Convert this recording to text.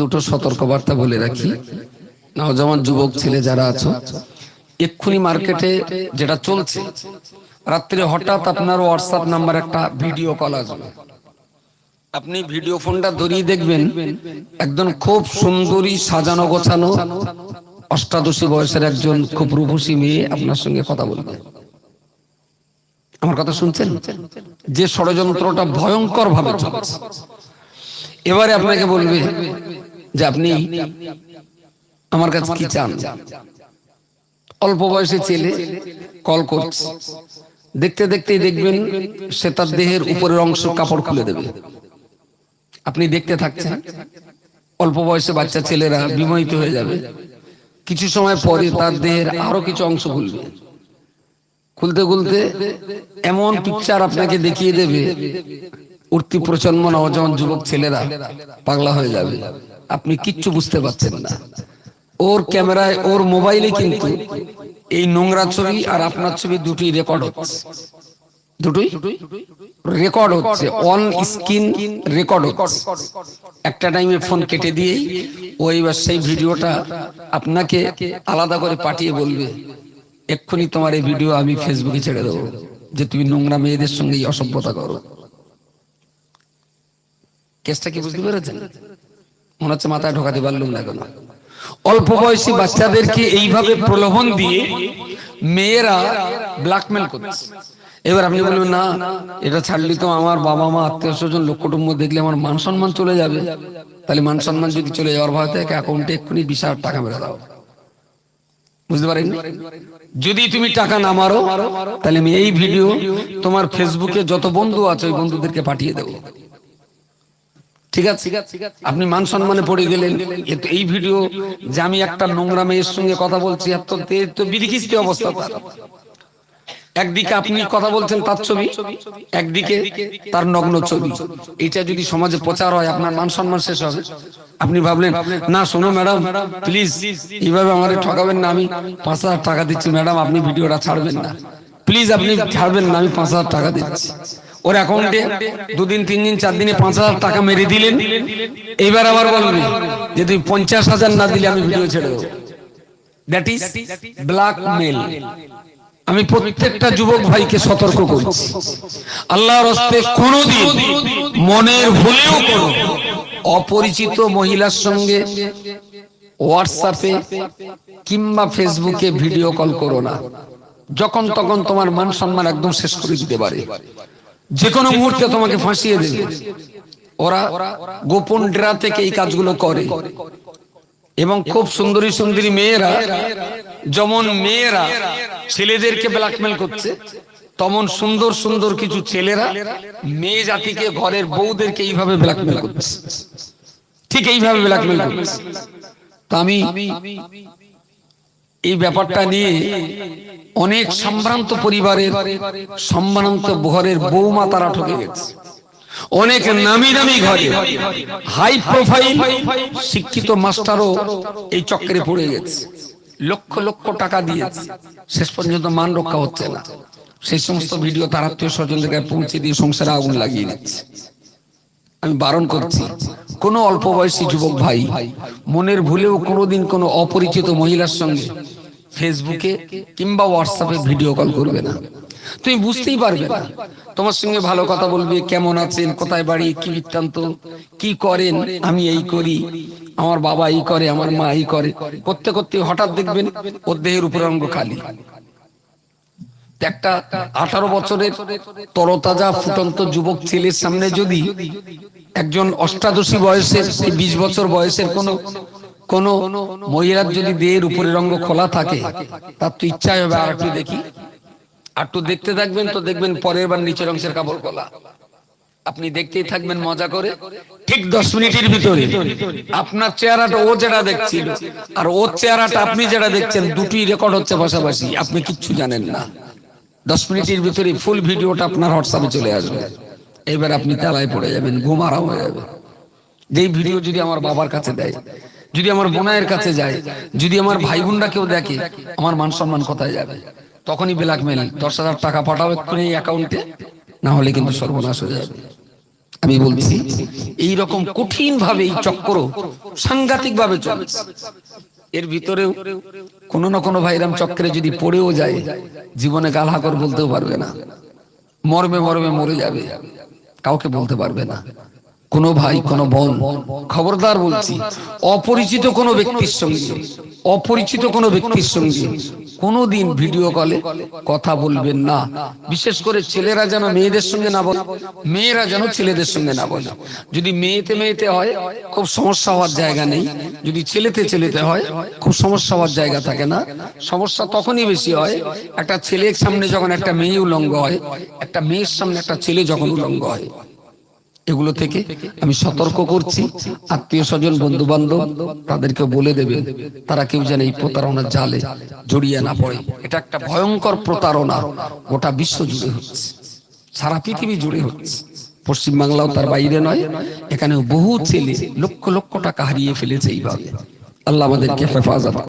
দুটো সতর্কবার্তা বলে রাখি। নওজওয়ান যুবক ছেলে যারা আছো, এক্ষুনি মার্কেটে যেটা চলছে, রাত্রে হঠাৎ আপনার হোয়াটসঅ্যাপ নাম্বার একটা ভিডিও কল আসবে। আপনি ভিডিও ফোনটা ধরিয়ে দেখবেন একদম খুব সুন্দরী সাজানো গোছানো, অষ্টাদশী বয়সের একজন খুব রূপসী মেয়ে আপনার সঙ্গে কথা বলবে। আমার কথা শুনছেন? যে ষড়যন্ত্রটা ভয়ঙ্কর ভাবে চলছে। এবারে আপনাকে বলবে যে আপনি আমার কাছে কি চান? অল্প বয়সে ছেলে কল করছে। দেখতে দেখতেই দেখবেন সে তার দেহের উপরের অংশ কাপড় খুলে দেবে। আপনি দেখতে থাকছেন, অল্প বয়সে বাচ্চা ছেলেরা বিমোহিত হয়ে যাবে। কিছু সময় পরে তার দেহের আরও কিছু অংশ খুলবে। খুলতে খুলতে এমন পিকচার আপনাকে দেখিয়ে দেবে উঠতি প্রজন্ম নবজওয়ান যুবক ছেলেরা, পাগলা হয়ে যাবে। আপনি কিচ্ছু বুঝতে পারছেন না। ওর ক্যামেরায়, ওর মোবাইলে কিন্তু এই নোংরা ছবি আর আপনার ছবি দুটোই রেকর্ড হচ্ছে। দুটোই? রেকর্ড হচ্ছে। অন স্ক্রিন রেকর্ড হচ্ছে। একটা টাইমে ফোন কেটে দিয়েই ও এবার সেই ভিডিওটা আপনাকে আলাদা করে পাঠিয়ে বলবে, এক্ষুনি তোমার এই ভিডিও আমি ফেসবুকে ছেড়ে দেবো, যে তুমি নোংরা মেয়েদের সঙ্গে অসভ্যতা করো। কেসটা কি বুঝতে পেরেছেন? মনে হচ্ছে মাথায় ঢোকাতে পারলুম না কেন? অল্প বয়সী বাচ্চাদেরকে এইভাবে প্রলোভন দিয়ে মেয়েরা ব্ল্যাকমেল করছে। এবার আপনি বলবেন, না, এটা ছাড়লি তো আমার বাবা মা, আত্মীয় স্বজন, লোক কুটুম্ব দেখলে আমার মান সম্মান চলে যাবে। তাহলে মান সম্মান যদি চলে যাওয়ার ভয় থাকে অ্যাকাউন্টে এক্ষুনি বিশ হাজার টাকা মেরে দাও। বুঝতে পারেন যদি তুমি টাকা না মারো, তাহলে আমি এই ভিডিও তোমার ফেসবুকে যত বন্ধু আছে, ওই বন্ধুদেরকে পাঠিয়ে দেবো। ঠিক আছে? আপনি মান সম্মানে পড়ে গেলেন। এই ভিডিও যে আমি একটা নোংরা মেয়ের সঙ্গে কথা বলছি, এত তে- অবস্থা তার। একদিকে আপনি কথা বলছেন তার ছবি, একদিকে তার নগ্ন ছবি। এটা যদি সমাজে প্রচার হয়, আপনার মান সম্মান শেষ হবে। আপনি ভাবলেন, না, শোনো ম্যাডাম, প্লিজ, এইভাবে আমার ঠকাবেন না আমি। পাঁচ হাজার টাকা দিচ্ছি, ম্যাডাম, আপনি ভিডিওটা ছাড়বেন না। প্লিজ, আপনি ছাড়বেন না, আমি পাঁচ হাজার টাকা দিচ্ছি। ওর অ্যাকাউন্টে দুদিন তিন দিন চার দিনে পাঁচ হাজার টাকা মেরে দিলেন। এইবার আবার বলবে যে তুমি পঞ্চাশ হাজার না দিলে আমি ভিডিও ছেড়ে দেবো। দ্যাট ইজ ব্ল্যাকমেল আমি প্রত্যেকটা যুবক ভাইকে সতর্ক করছি। আল্লাহর হস্তে কোনোদিন মনের ভুলেও কোনো অপরিচিত মহিলার সঙ্গে হোয়াটসঅ্যাপে কিংবা ফেসবুকে ভিডিও কল করো না। যখন তখন তোমার মান সম্মান একদম শেষ করে দিতে পারে। যে কোনো মুহূর্তে তোমাকে ফাঁসিয়ে দেবে। ওরা গোপন ডেরা থেকে এই কাজগুলো করে। এবং খুব সুন্দরী সুন্দরী মেয়েরা, যেমন মেয়েরা ছেলেদেরকে ব্ল্যাকমেল করছে। তমন সুন্দর সুন্দর কিছু ছেলেরা মেয়ে জাতিকে, ঘরের বউদেরকে এইভাবে ব্ল্যাকমেল করছে। ঠিক এইভাবে ব্ল্যাকমেল করছে। তো আমি এই ব্যাপারটা নিয়ে অনেক সম্ভ্রান্ত পরিবারের সম্ভ্রান্ত ঘরের বৌমা তারা ঠকে গেছে। অনেক নামি দামি ঘরে। হাই প্রোফাইল শিক্ষিত মাস্টারও এই চক্রে পড়ে গেছে। লক্ষ লক্ষ টাকা দিয়েছে। শেষ পর্যন্ত মান রক্ষা হচ্ছে না। সেই সমস্ত ভিডিও তার আত্মীয় স্বজনদের কাছে পৌঁছে দিয়ে সংসারে আগুন লাগিয়ে দিচ্ছে। আমি বারণ করছি কোন অল্প বয়সী যুবক ভাই মনের ভুলেও কোনোদিন কোনো অপরিচিত মহিলার সঙ্গে ফেসবুকে কিংবা হোয়াটসঅ্যাপে ভিডিও কল করবে না। তুমি বুঝতেই পারবে না। তোমার সঙ্গে ভালো কথা বলবে, কেমন আছেন, কোথায় বাড়ি, কি বৃত্তান্ত, কি করেন, আমি এই করি, আমার বাবা এই করে, আমার মা এই করে। করতে করতে হঠাৎ দেখবেন ওর দেহের উপর অঙ্গ খালি। একটা আঠারো বছরের তরতাজা ফুটন্ত যুবক ছেলের সামনে যদি একজন অষ্টাদশী বয়সের বিশ বছর বয়সের কোন কোন মহিলার যদি দেহের উপরের অঙ্গ খোলা থাকে, তার তো ইচ্ছাই হবে আর একটু দেখি। আর একটু দেখতে থাকবেন তো দেখবেন পরের বার নিচের অংশের কাপড় খোলা। আপনি দেখতেই থাকবেন, মজা করে। ঠিক দশ মিনিটের ভিতরে আপনার চেহারাটা ও যেটা দেখছিল আর ওর চেহারাটা আপনি যেটা দেখছেন দুটি রেকর্ড হচ্ছে পাশাপাশি। আপনি কিচ্ছু জানেন না। দশ মিনিটের ভিতরে ফুল ভিডিওটা আপনার হোয়াটসঅ্যাপে চলে আসবে। এবার আপনি তালায় পড়ে যাবেন, ঘুম আরাম হয়ে যাবে। যেই ভিডিও যদি আমার বাবার কাছে দেয় যদি আমার বোনায়ের কাছে যায় যদি আমার ভাই বোনরা কেউ দেখে আমার মান সম্মান কোথায় যাবে? তখনই ব্ল্যাকমেল দশ হাজার টাকা পাঠাও এক্ষুনি এই অ্যাকাউন্টে না হলে কিন্তু সর্বনাশ হয়ে যাবে। আমি বলছি এই রকম কঠিন ভাবে এই চক্র সাংঘাতিক ভাবে চলছে। এর ভিতরেও কোনো না কোনো ভাইরাম চক্রে যদি পড়েও যায় জীবনে গালহাকর বলতেও পারবে না। মরবে মরবে মরে যাবে। কাউকে বলতে পারবে না। কোনো ভাই, কোনো বোন, খবরদার বলছি, অপরিচিত কোনো ব্যক্তির সঙ্গে, অপরিচিত কোনো ব্যক্তির সঙ্গে কোনোদিন ভিডিও কলে কথা বলবেন না। বিশেষ করে ছেলেরা যেন মেয়েদের সঙ্গে না বলে, মেয়েরা যেন ছেলেদের সঙ্গে না বলে। যদি মেয়েতে মেয়েতে হয়, খুব সমস্যা হওয়ার জায়গা নেই। যদি ছেলেতে ছেলেতে হয়, খুব সমস্যা হওয়ার জায়গা থাকে না। সমস্যা তখনই বেশি হয়, একটা ছেলের সামনে যখন একটা মেয়ে উলঙ্গ হয়, একটা মেয়ের সামনে একটা ছেলে যখন উলঙ্গ হয়। এগুলো থেকে আমি সতর্ক করছি। আত্মীয় স্বজন বন্ধু বান্ধব তাদেরকে বলে দেবেন তারা কেউ যেন এই প্রতারণার জালে জড়িয়ে না পড়ে। এটা একটা ভয়ঙ্কর প্রতারণা। গোটা বিশ্ব জুড়ে হচ্ছে। সারা পৃথিবী জুড়ে হচ্ছে। পশ্চিম বাংলাও তার বাইরে নয়। এখানেও বহু ছেলে লক্ষ লক্ষ টাকা হারিয়ে ফেলেছে এইভাবে। আল্লাহ আমাদেরকে হেফাজত।